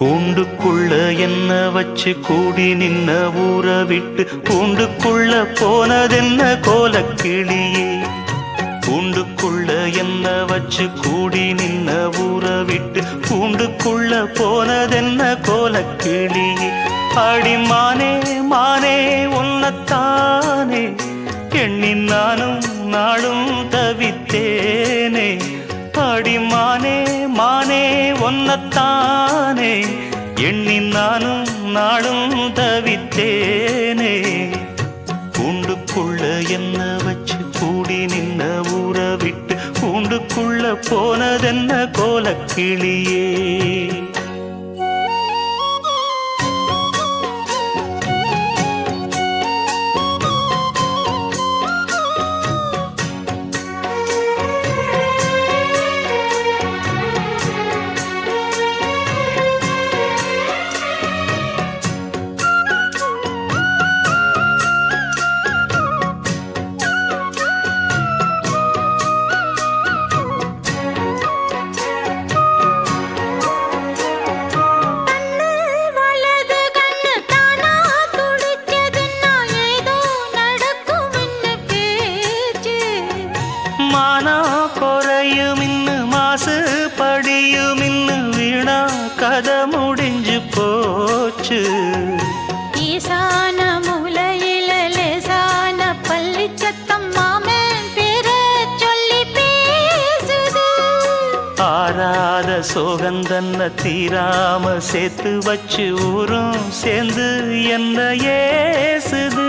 கூண்டுக்குள்ள என்ன வச்சு கூடி நின்ன ஊற விட்டு? கூண்டுக்குள்ள போனதென்ன கோலக்கிளியே? கூண்டுக்குள்ள என்ன வச்சு கூடி நின்ன ஊற விட்டு? கூண்டுக்குள்ள போனதென்ன கோலக்கிளியே? அடி மானே மானே உன்னத்தானே. எண்ணி நானும் நாளும் தவித்தேனே. அடி மானே மானே ஒன்னத்தானே எண்ணி நானும் நாளும் தவித்தேனே. கூண்டுக்குள்ள என்ன வச்சு கூடி நின்ன ஊற விட்டு கூண்டுக்குள்ள போனதென்ன கோலக்கிளியே. மாசு படியும் இன்னு வீணா கதை முடிஞ்சு போச்சு. ஈசான மூலையில லேசான பள்ளி சத்தம் மாமன் பேர சொல்லி பேசுது. ஆறாத சோகந்தன்ன தீராம சேர்த்து வச்சு ஊரும் சேர்ந்து என்ன ஏசுது.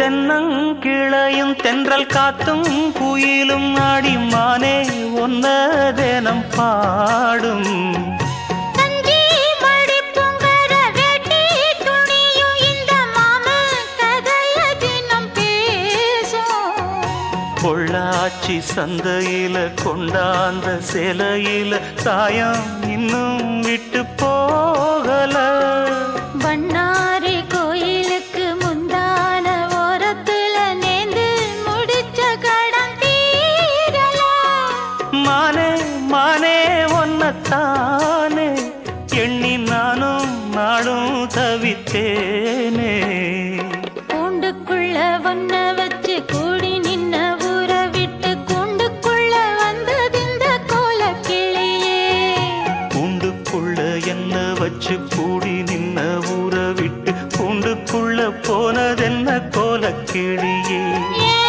தென்னங்கிளையும் தென்றல் காத்தும் குயிலும் ஆடி மானே ஒன்ன தினம் பாடும் பொள்ளாச்சி சந்தையில கொண்டாந்த சிலையில சாயம் இன்னும் விட்டு போகல. மானே மானே ஒன்னத்தானே. எண்ணி நானும் நாடும் தவித்தேனே. கூண்டுக்குள்ள ஒன்ன வச்சு கூடி நின்ன ஊற விட்டு கூண்டுக்குள்ள வந்ததிந்த கோலக்கிளியே. கூண்டுக்குள்ள என்ன வச்சு கூடி நின்ன ஊற விட்டு கூண்டுக்குள்ள போனதென்ன கோலக்கிளியே. ஏன்